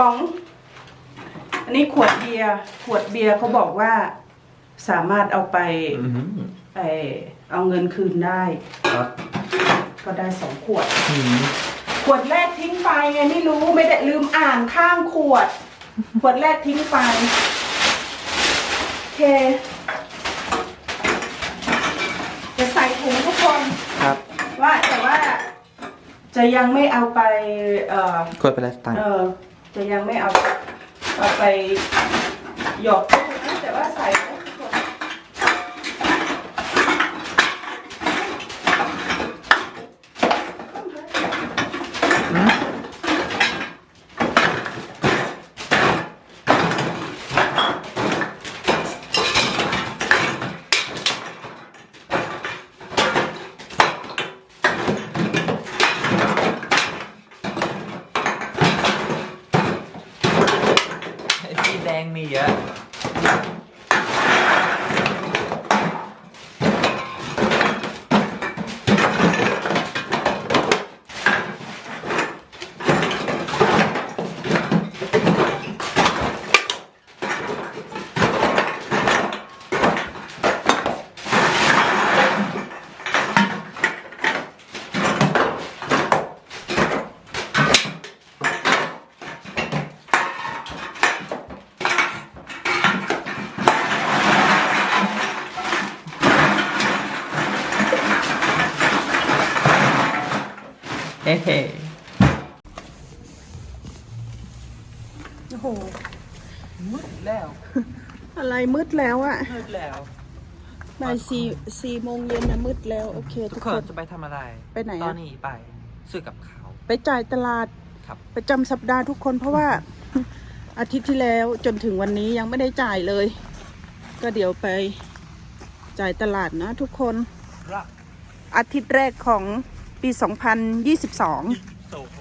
ป๋อง อันนี้ขวดเบียร์ขวดเบียร์เขาบอกว่าสามารถเอาไป Mhm. ไอเอาเงินคืนได้ Ja. ก็ได้สองขวด Mm. ขวดแรกทิ้งไปไงไม่รู้ไม่ได้ลืมอ่านข้างขวด ขวดแรกทิ้งไปโอเคจะใส่ถุงทุกคนครับว่าแต่ว่า จะยังไม่เอาไป เอ่อกดไปแล้วตังค์เออ จะยังไม่เอาเอาไปหยอกตู้นะแต่ว่าใส่ไว้ทุกคน ไอ้สีแเยอะเฮ้เฮ้โอ้โห มืดแล้ว อะไรมืดแล้วอะมืดแล้ว บ่ายสี่สี่โมงเย็นนะมืดแล้ว โอเค ทุทุกกคคนน จะไปทำอะไรไปไหนอะ ตอนนี้ไปซื้อกับข้าว ไปจ่ายตลาดครับ ประจำสัปดาห์ทุกคนเพราะว่า อาทิตย์ที่แล้วจนถึงวันนี้ยังไม่ได้จ่ายเลย ก็เดี๋ยวไปจ่ายตลาดนะทุกคนรักอาทิตย์แรกของ ปี 2022โซโฮ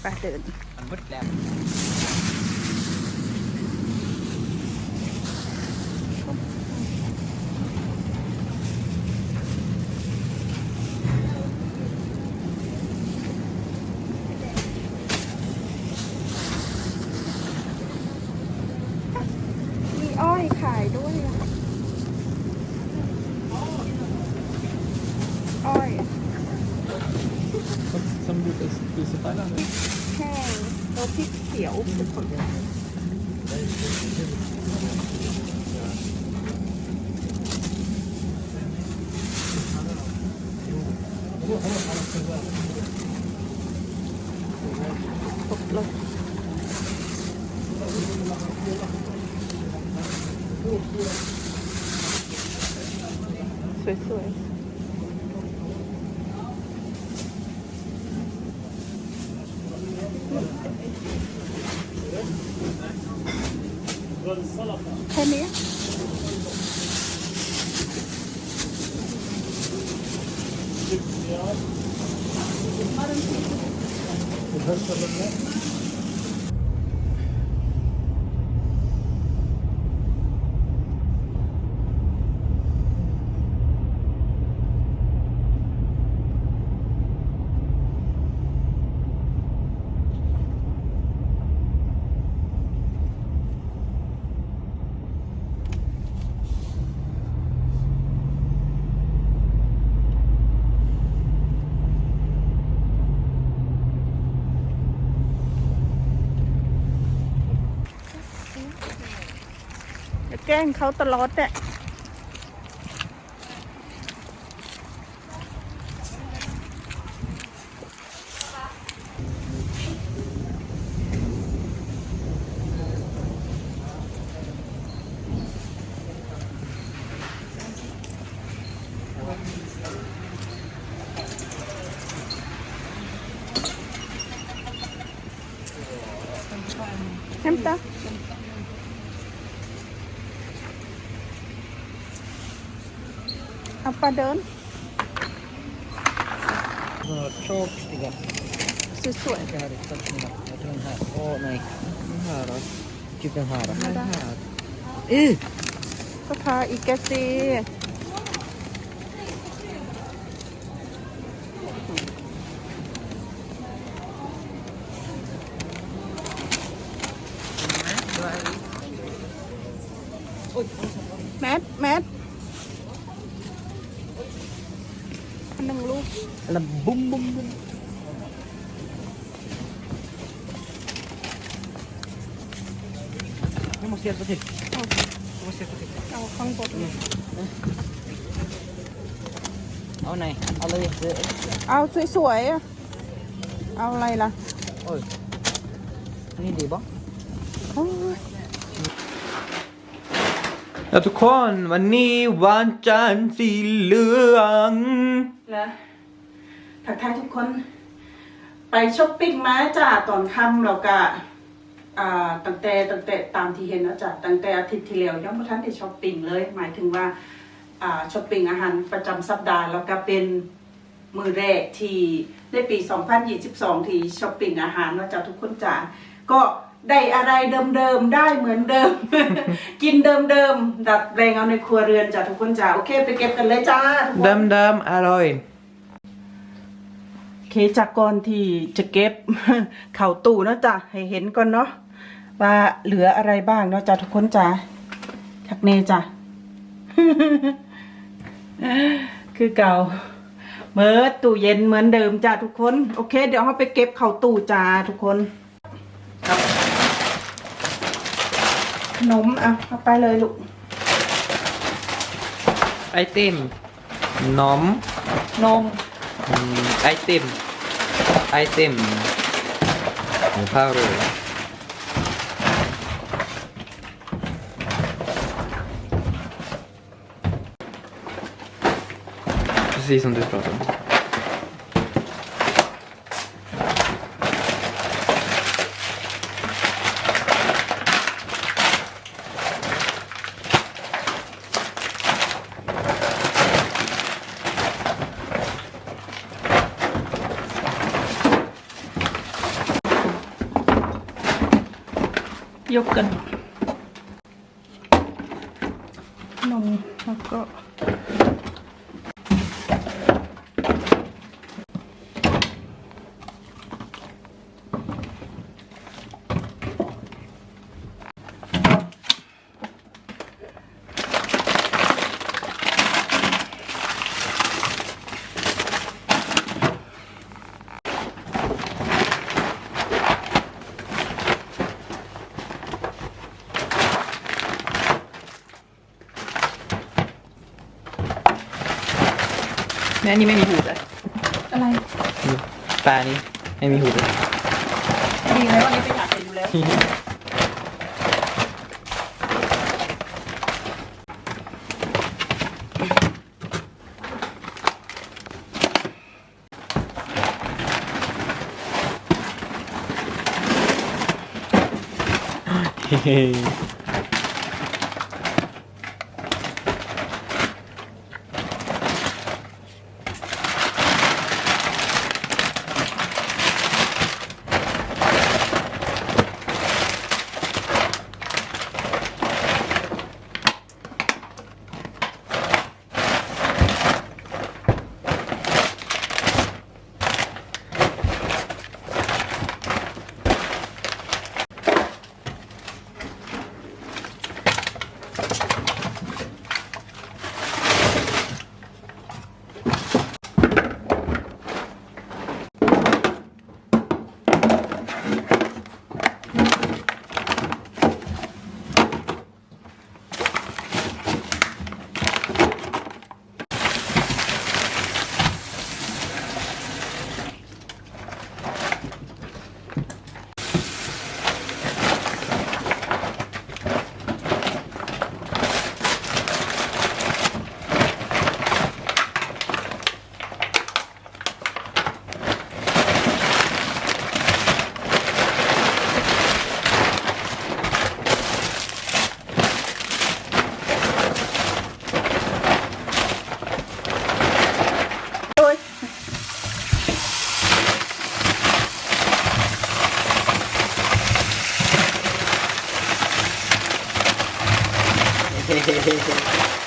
ไปเดิน มันมืดแล้ว มีอ้อยขายด้วยอะอ้อย Som du spiser Thailand แห้งแล้ว พริกเขียวเป็นคนเดียวครบเลยสวยๆ แกล้งเขาตลอดแหละ เอาปลาเดิน Tråkiga. สวย Jag hade tagit den här. Jag tror den här. Åh nej. Den här då. Typ den här då. Vadå? Den här. Uh! ๆก็พาอีกแกซี แมทแมท อันหนึ่งลูก Alam, boom, boom, boom. Ini mesti apa sih? Mesti apa sih? เอาข้างบนเลย Oh, này. Alo, ya. เอาสวยๆอะเอาอะไรล่ะ Ôi. Ini di bang. โอ้ย แล้วทุกคนวันนี้วันจันทร์สีเหลืองแล้วทักทายทุกคน ไปช้อปปิ้งมาจ้าตอนค่ำเราก็อ่าตั้งแต่ตั้งแต่ตามที่เห็นนะจ้ะตั้งแต่อาทิตย์ที่แล้วยังไม่ทันได้ช้อปปิ้งเลย หมายถึงว่าอ่าช้อปปิ้งอาหารประจำสัปดาห์แล้วก็เป็นมือแรกที่ในปี 2022 ที่ช้อปปิ้งอาหารเนาะจ้ะทุกคนจ้าก็ ได้อะไรเดิมๆ ได้เหมือนเดิม กินเดิมๆ ดัดแปลงเอาในครัวเรือนจ้ะทุกคนจ้าโอเค ไปเก็บกันเลยจ้าทุกคนดำดำๆอร่อย เคจากก่อนที่จะเก็บ เข่าตู้เนาะจ้ะให้เห็นก่อนเนาะว่าเหลืออะไรบ้างเนาะจ้ะทุกคนจ้ะทักเนจ้ะ คือเก่าเมื่อตู้เย็นเหมือนเดิมจ้ะทุกคน โอเค เดี๋ยวเราไปเก็บเข่าตู้จ้าทุกคน ครับ ขนมอะเอาไปเลยลูกไอติมนมนมอืมไอติมไอติมหมูข้าวโรย Precis som du pratade om. ยกกัน นมแล้วก็ แม่นี่ไม่มีหูเลยอะไร ปลานี่ไม่มีหูเลยดีแล้ววันนี้ไปหาเสร็จอยู่แล้วเฮ้ ピンピンピン。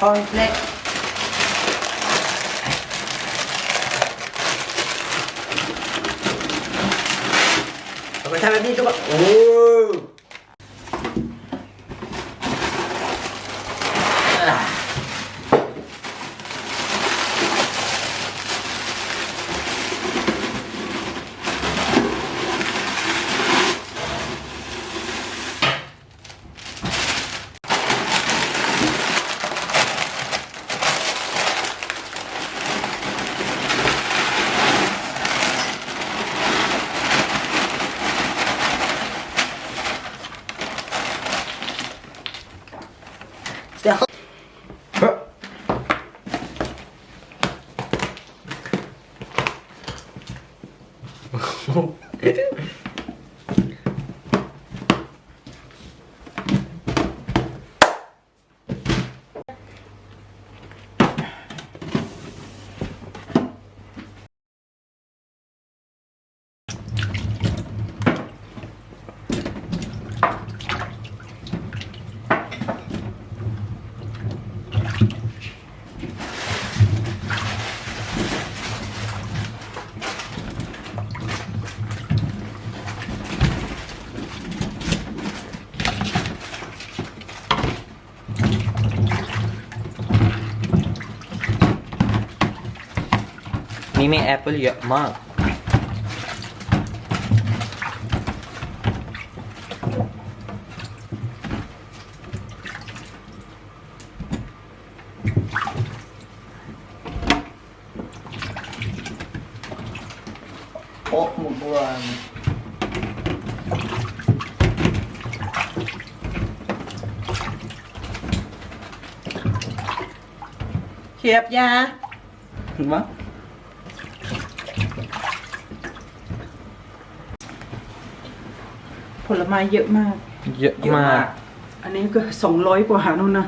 คอนเฟลกเราไปทำแบบนี้ทุกคนโอ้ did. นี่มีแอปเปิลเยอะมาก โอ๊ะหมูบวนเขียบยาเห็นไหม ผ ลไม้เยอะมาก เยอะมาก อันนี้ก็สองร้อยกว่านู่นนะ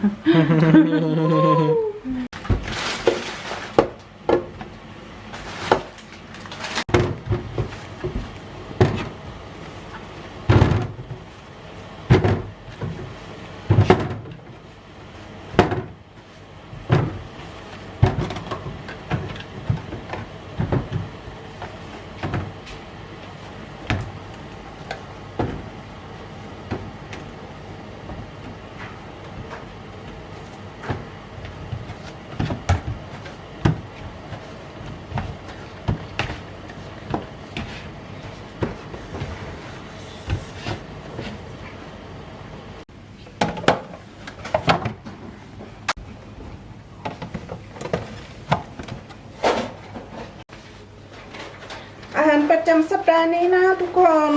จำสัปดาห์นี้นะทุกคน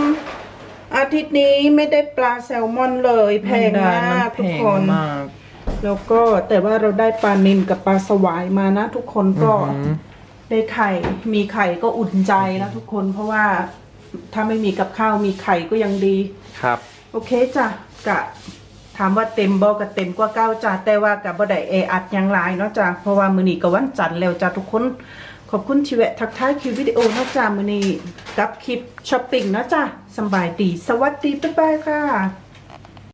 อาทิตย์นี้ไม่ได้ปลาแซลมอนเลย แพงมากทุกคน แล้วก็แต่ว่าเราได้ปลานิลกับปลาสวายมานะ ทุกคนก็อือหือได้ไข่ มีไข่ก็อุ่นใจนะทุกคนเพราะว่าถ้าไม่มีกับข้าวมีไข่ก็ยังดี ครับ โอเคจ้ะกะถามว่าเต็มบ่ก็เต็มกว่าเก้าจ้ะแต่ว่ากับบ่ได้เออัดหยังหลายเนาะจ้ะเพราะว่ามื้อนี้ก็วันจันทร์แล้วจ้ะทุกคน ขอบคุณที่แวะทักทายคลิปวิดีโอนะจ๊ะมือนี้กับคลิปช้อปปิ้งนะจ๊ะสบายดีสวัสดีบ๊ายบายค่ะ